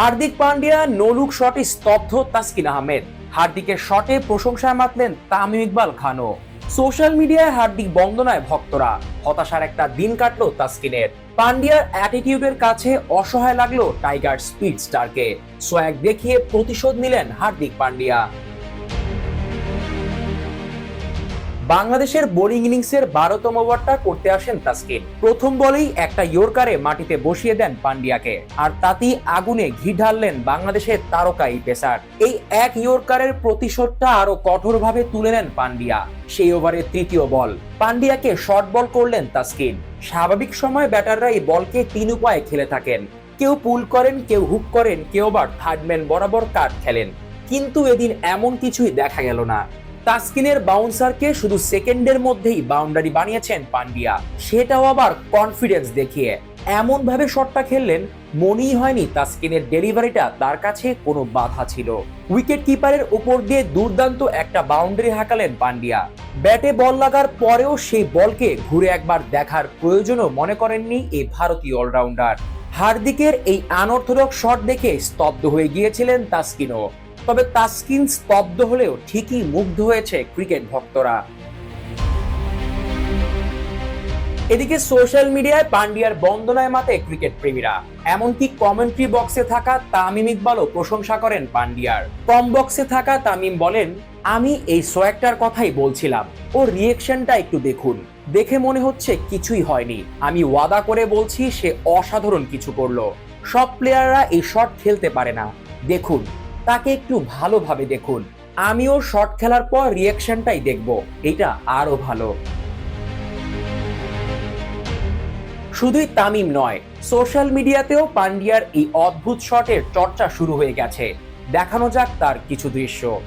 হার্দিক পান্ডিয়া, নলুক শটে স্তব্ধ তাসকিন আহমেদ। হার্দিকের শটে প্রশংসায় মাতলেন তামিম ইকবাল খানও। সোশ্যাল মিডিয়ায় হার্দিক বন্দনায় ভক্তরা। হতাশার একটা দিন কাটল তাসকিনের। পান্ডিয়ার অ্যাটিটিউডের কাছে অসহায় লাগল টাইগার স্পিড স্টারকে। সোয়াগ দেখিয়ে প্রতিশোধ নিলেন হার্দিক পান্ডিয়া। বাংলাদেশের বোলিং ইনিংসের বারোতম ওভারটা করতে আসেন তাসকিন। প্রথম বলেই একটা ইয়র্কারে মাটিতে বসিয়ে দেন পান্ডিয়াকে। আর তাতেই আগুনে ঘি ঢাললেন বাংলাদেশের তারকা এই পেসার। এই এক ইয়র্কারের প্রতিশোধটা আরও কঠোরভাবে তুলে নেন পান্ডিয়া। সেই ওভারের তৃতীয় বল। পান্ডিয়াকে শর্ট বল করলেন তাসকিন। স্বাভাবিক সময় ব্যাটাররা এই বলকে তিন উপায়ে খেলে থাকেন। কেউ পুল করেন, কেউ হুক করেন, কেউ আবার থার্ডম্যান বরাবর কাট খেলেন। কিন্তু এদিন এমন কিছুই দেখা গেল না। তাসকিনের বাউন্সারকে শুধু সেকেন্ডের মধ্যেই বাউন্ডারি বানিয়েছেন পান্ডিয়া। সেটাও আবার কনফিডেন্স দেখিয়ে। এমন ভাবে শটটা খেললেন, মনেই হয়নি তাসকিনের ডেলিভারিটা তার কাছে কোনো বাধা ছিল। উইকেট কিপারের উপর দিয়ে দুর্দান্ত একটা বাউন্ডারি হাঁকালেন পান্ডিয়া। ব্যাটে বল লাগার পরেও সেই বলকে ঘুরে একবার দেখার প্রয়োজনও মনে করেননি এই ভারতীয় অলরাউন্ডার। হার্দিকের এই আনঅর্থোডক্স শট দেখে স্তব্ধ হয়ে গিয়েছিলেন তাসকিনও। তবে তাসকিন স্তব্ধ হলেও ঠিকই মুগ্ধ হয়েছে ক্রিকেট ভক্তরা। এদিকে সোশ্যাল মিডিয়ায় পান্ডিয়ার বন্দনায় মাতে ক্রিকেট প্রেমীরা। এমনকি কমেন্ট্রি বক্সে থাকা তামিম ইকবালও প্রশংসা করেন পান্ডিয়ার। কম বক্সে থাকা তামিম বলেন, আমি এই সোয়াকটার কথাই বলছিলাম। ও রিয়েকশনটা একটু দেখুন। দেখে মনে হচ্ছে কিছুই হয়নি। আমি ওয়াদা করে বলছি সে অসাধারণ কিছু করল। সব প্লেয়াররা এই শট খেলতে পারে না। দেখুন। তাকে একটু ভালোভাবে দেখুন। আমিও শট খেলার পর রিয়াকশনটাই দেখব। এটা আরও ভালো। শুধুই তামিম নয় সোশ্যাল মিডিয়াতেও পান্ডিয়ার এই অদ্ভুত শটের চর্চা শুরু হয়ে গেছে। দেখানো যাক তার কিছু দৃশ্য।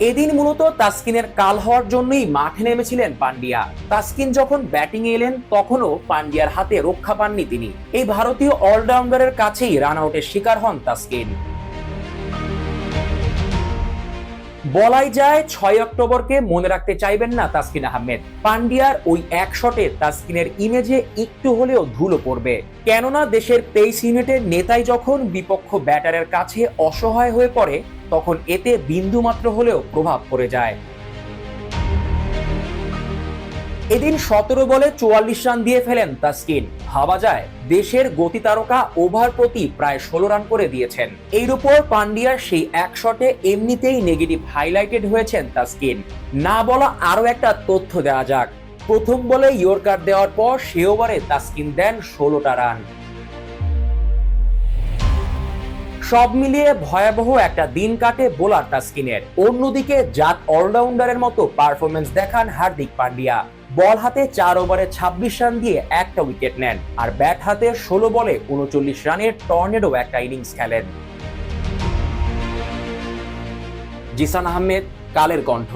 এদিন মূলত তাস্কিনের কাল হওয়ার জন্যই মাঠে নেমেছিলেন পান্ডিয়া তাসকিন যখন ব্যাটিং এলেন, তখনও পান্ডিয়ার হাতে রক্ষা পাননি তিনি। এই ভারতীয় অলরাউন্ডারের কাছেই রান আউটের শিকার হন তাসকিন। বলাই যায় ছয় অক্টোবরকে মনে রাখতে চাইবেন না তাসকিন আহমেদ। পান্ডিয়ার ওই এক শটে তাসকিনের ইমেজে একটু হলেও ধুলো পড়বে। কেননা দেশের তেইশ ইউনিটের নেতাই যখন বিপক্ষ ব্যাটারের কাছে অসহায় হয়ে পড়ে, তখন এতে বিন্দুমাত্র হলেও প্রভাব পড়ে যায়। এদিন সতেরো বলে চুয়াল্লিশ রান দিয়ে ফেলেন তাসকিন। ভাবা যায়, দেশের গতি তারকা ওভার প্রতি প্রায় ষোলো রান করে দিয়েছেন। এর উপর পান্ডিয়ার সেই এক শটে এমনিতেই নেগেটিভ হাইলাইটেড হয়েছেন তাসকিন। না বলা আরও একটা তথ্য দেওয়া যাক। প্রথম বলে ইয়র্কার দেওয়ার পর সে ওভারে তাসকিন দেন ষোলোটা রান। সব মিলিয়ে ভয়াবহ একটা দিন কাটে বোলার তাসকিনের। অন্যদিকে জাত অলরাউন্ডারের মতো পারফরমেন্স দেখান হার্দিক পান্ডিয়া। বল হাতে চার ওভারে ছাব্বিশ রান দিয়ে একটা উইকেট নেন, আর ব্যাট হাতে ষোলো বলে উনচল্লিশ রানের টর্নেডো একটা ইনিংস খেলেন। জিসান আহমেদ, কালের কণ্ঠ।